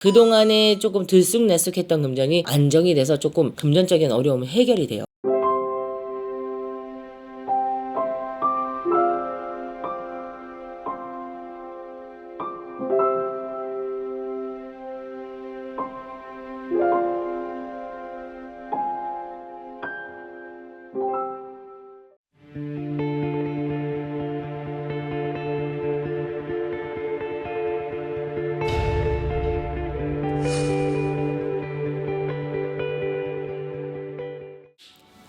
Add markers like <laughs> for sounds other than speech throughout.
그동안에 조금 들쑥날쑥했던 금전이 안정이 돼서 조금 금전적인 어려움이 해결이 돼요.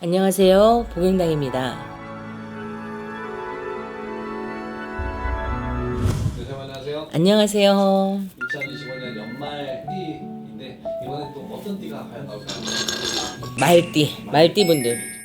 안녕하세요. 복용당입니다. 네, 안녕하세요. 안녕하세요. 2025년 연말 띠인데 이번엔 또 어떤 띠가 과연 나올까요? 말띠, 말띠분들.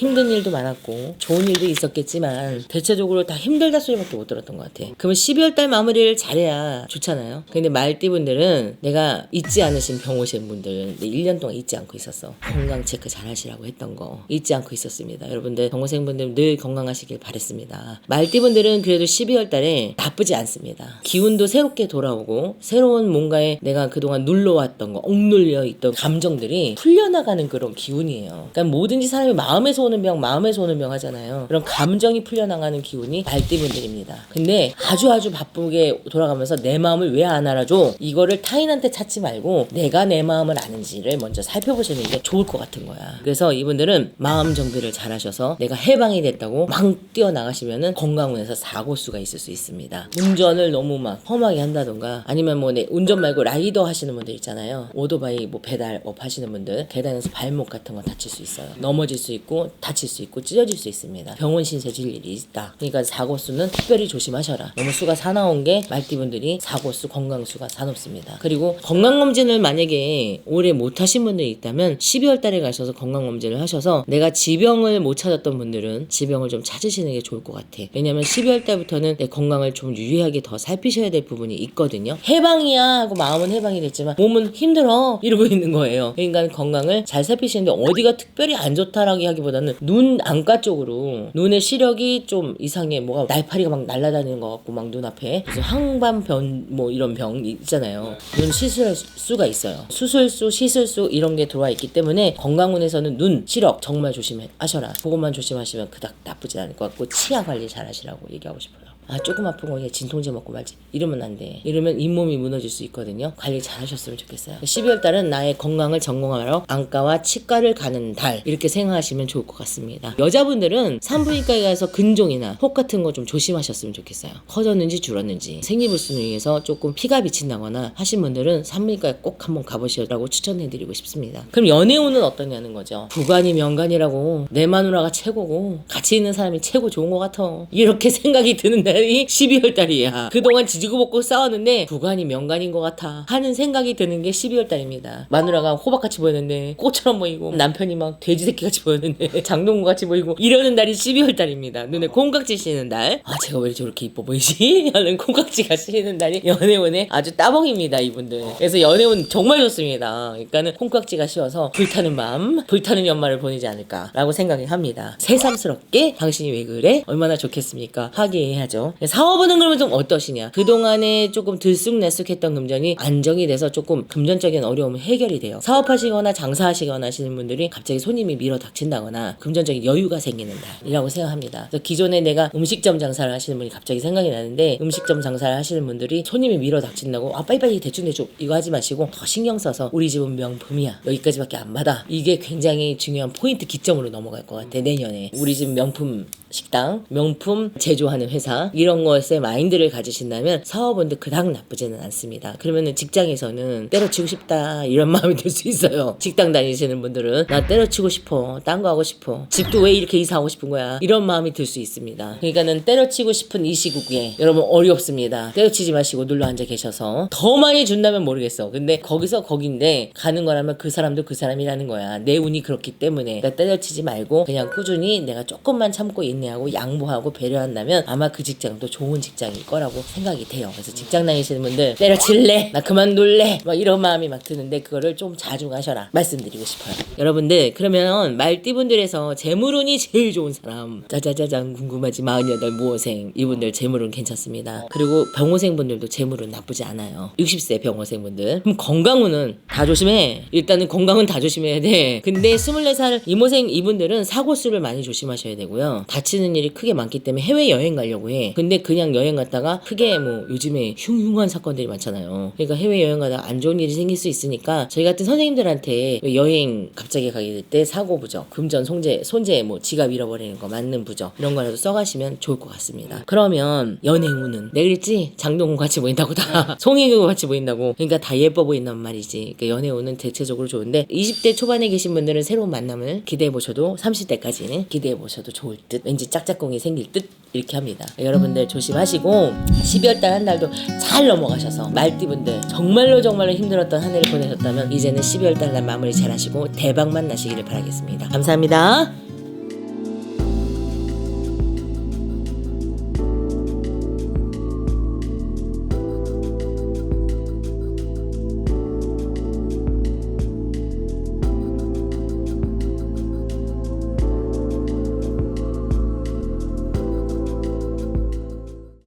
힘든 일도 많았고 좋은 일도 있었겠지만 대체적으로 다 힘들다 소리밖에 못 들었던 것 같아. 그러면 12월 달 마무리를 잘해야 좋잖아요. 근데 말띠분들은 내가 잊지 않으신 병 오신 분들 1년 동안 잊지 않고 있었어. 건강 체크 잘 하시라고 했던 거 잊지 않고 있었습니다. 여러분들 병호생분들 늘 건강하시길 바랬습니다. 말띠분들은 그래도 12월 달에 나쁘지 않습니다. 기운도 새롭게 돌아오고 새로운 뭔가에 내가 그동안 눌러왔던 거 억눌려 있던 감정들이 풀려나가는 그런 기운이에요. 그러니까 뭐든지 사람이 마음에서 오는 병, 마음에서 오는 병 하잖아요. 그런 감정이 풀려나가는 기운이 말띠분들입니다. 근데 아주 아주 바쁘게 돌아가면서 내 마음을 왜 안 알아줘? 이거를 타인한테 찾지 말고 내가 내 마음을 아는지를 먼저 살펴보시는 게 좋을 것 같은 거야. 그래서 이분들은 마음 정비를 잘 하셔서 내가 해방이 됐다고 막 뛰어나가시면은 건강운에서 사고수가 있을 수 있습니다. 운전을 너무 막 험하게 한다던가 아니면 뭐 내 운전 말고 라이더 하시는 분들 있잖아요. 오토바이 뭐 배달업 하시는 분들 계단에서 발목 같은 거 다칠 수 있어요. 넘어질 수 있고 다칠 수 있고 찢어질 수 있습니다. 병원 신세 질 일이 있다. 그러니까 사고수는 특별히 조심하셔라. 너무 수가 사나운 게 말띠분들이 사고수 건강수가 사납습니다. 그리고 건강검진을 만약에 올해 못 하신 분들이 있다면 12월 달에 가셔서 건강검진을 하셔서 내가 지병을 못 찾았던 분들은 지병을 좀 찾으시는 게 좋을 것 같아. 왜냐면 12월 달부터는 내 건강을 좀 유의하게 더 살피셔야 될 부분이 있거든요. 해방이야 하고 마음은 해방이 됐지만 몸은 힘들어 이러고 있는 거예요. 그러니까 건강을 잘 살피시는데 어디가 특별히 안 좋다라고 하기보다는 눈 안과 쪽으로 눈의 시력이 좀 이상해 뭐가 날파리가 막 날아다니는 것 같고 막 눈앞에 무슨 항반변 뭐 이런 병 있잖아요. 눈 시술할 수가 있어요. 수술수, 시술수 이런 게 들어와 있기 때문에 건강운에서는 눈, 시력 정말 조심하셔라. 그것만 조심하시면 그닥 나쁘지 않을 것 같고 치아 관리 잘 하시라고 얘기하고 싶어요. 아 조금 아픈 거 그냥 진통제 먹고 말지 이러면 안 돼. 이러면 잇몸이 무너질 수 있거든요. 관리 잘 하셨으면 좋겠어요. 12월 달은 나의 건강을 점검하러 안과와 치과를 가는 달 이렇게 생각하시면 좋을 것 같습니다. 여자분들은 산부인과에 가서 근종이나 혹 같은 거 좀 조심하셨으면 좋겠어요. 커졌는지 줄었는지 생리불순을 위해서 조금 피가 비친다거나 하신 분들은 산부인과에 꼭 한번 가보시라고 추천해드리고 싶습니다. 그럼 연애운은 어떠냐는 거죠. 부관이 명관이라고 내 마누라가 최고고 같이 있는 사람이 최고 좋은 것 같아. 이렇게 <laughs> 생각이 드는 달이 12월 달이야. 그동안 지지고 볶고 싸웠는데 부관이 명관인 것 같아. 하는 생각이 드는 게 12월 달입니다. 마누라가 호박같이 보였는데 꽃처럼 보이고 남편이 막 돼지 새끼같이 보였는데 <laughs> 장동건 같이 보이고 이러는 달이 12월 달입니다. 눈에 콩깍지 씌는 달. 아 제가 왜 저렇게 이뻐 보이지? <laughs> 하는 콩깍지가 씌는 달이 연애운에 아주 따봉입니다 이분들. 그래서 연애운 정말 좋습니다. 그러니까는 콩깍지가 씌어서 불타는 마음, 불타는 연말을 보내지 않을까라고 생각을 합니다. 새삼스럽게 당신이 왜 그래? 얼마나 좋겠습니까? 화기애애 하죠. 사업은 그러면 좀 어떠시냐? 그동안에 조금 들쑥날쑥했던 금전이 안정이 돼서 조금 금전적인 어려움이 해결이 돼요. 사업하시거나 장사하시거나 하시는 분들이 갑자기 손님이 밀어 닥친다거나 금전적인 여유가 생기는 달이라고 생각합니다. 그래서 기존에 내가 음식점 장사를 하시는 분이 갑자기 생각이 나는데 음식점 장사를 하시는 분들이 손님이 밀어 닥친다고 아 빨리빨리 대충 대충 이거 하지 마시고 더 신경 써서 우리 집은 명품이야 여기까지밖에 안 받아 이게 굉장히 중요한 포인트 기점으로 넘어갈 것 같아 내년에 우리 집 명품 식당, 명품 제조하는 회사 이런 것에 마인드를 가지신다면 사업원들 그닥 나쁘지는 않습니다. 그러면은 직장에서는 때려치고 싶다 이런 <laughs> 마음이 들 수 있어요. 직장 다니시는 분들은 나 때려치고 싶어, 딴 거 하고 싶어, 집도 왜 이렇게 이사하고 싶은 거야 이런 마음이 들 수 있습니다. 그러니까는 때려치고 싶은 이 시국에 여러분 어렵습니다. 때려치지 마시고 눌러 앉아 계셔서 더 많이 준다면 모르겠어. 근데 거기서 거긴데 가는 거라면 그 사람도 그 사람이라는 거야. 내 운이 그렇기 때문에 나 때려치지 말고 그냥 꾸준히 내가 조금만 참고 있는 인내하고 양보하고 배려한다면 아마 그 직장도 좋은 직장일 거라고 생각이 돼요. 그래서 직장 다니시는 분들 때려칠래? 나 그만둘래? 막 이런 마음이 막 드는데 그거를 좀 자중하셔라 말씀드리고 싶어요. 여러분들 그러면 말띠분들에서 재물운이 제일 좋은 사람 짜자자잔 궁금하지 48 모호생 이분들 재물운 괜찮습니다. 그리고 병호생 분들도 재물운 나쁘지 않아요. 60세 병호생 분들 그럼 건강운은 다 조심해. 일단은 건강은 다 조심해야 돼. 근데 24살 이모생 이분들은 사고 수를 많이 조심하셔야 되고요. 다치 는 일이 크게 많기 때문에 해외 여행 가려고 해. 근데 그냥 여행 갔다가 크게 뭐 요즘에 흉흉한 사건들이 많잖아요. 그러니까 해외 여행 가다가 안 좋은 일이 생길 수 있으니까 저희 같은 선생님들한테 여행 갑자기 가게 될 때 사고 부적, 금전 손재, 손재 뭐 지갑 잃어버리는 거 맞는 부적 이런 거라도 써가시면 좋을 것 같습니다. 그러면 연애운은 내가 그랬지 장동건 같이 보인다고 다 <laughs> 송혜교 같이 보인다고 그러니까 다 예뻐 보인단 말이지. 그러니까 연애운은 대체적으로 좋은데 20대 초반에 계신 분들은 새로운 만남을 기대해 보셔도 30대까지는 기대해 보셔도 좋을 듯 왠지 짝짝꿍이 생길 듯 이렇게 합니다. 여러분들 조심하시고 12월 달 한 달도 잘 넘어가셔서 말띠분들 정말로 정말로 힘들었던 한 해를 보내셨다면 이제는 12월 달 날 마무리 잘 하시고 대박만 나시기를 바라겠습니다. 감사합니다.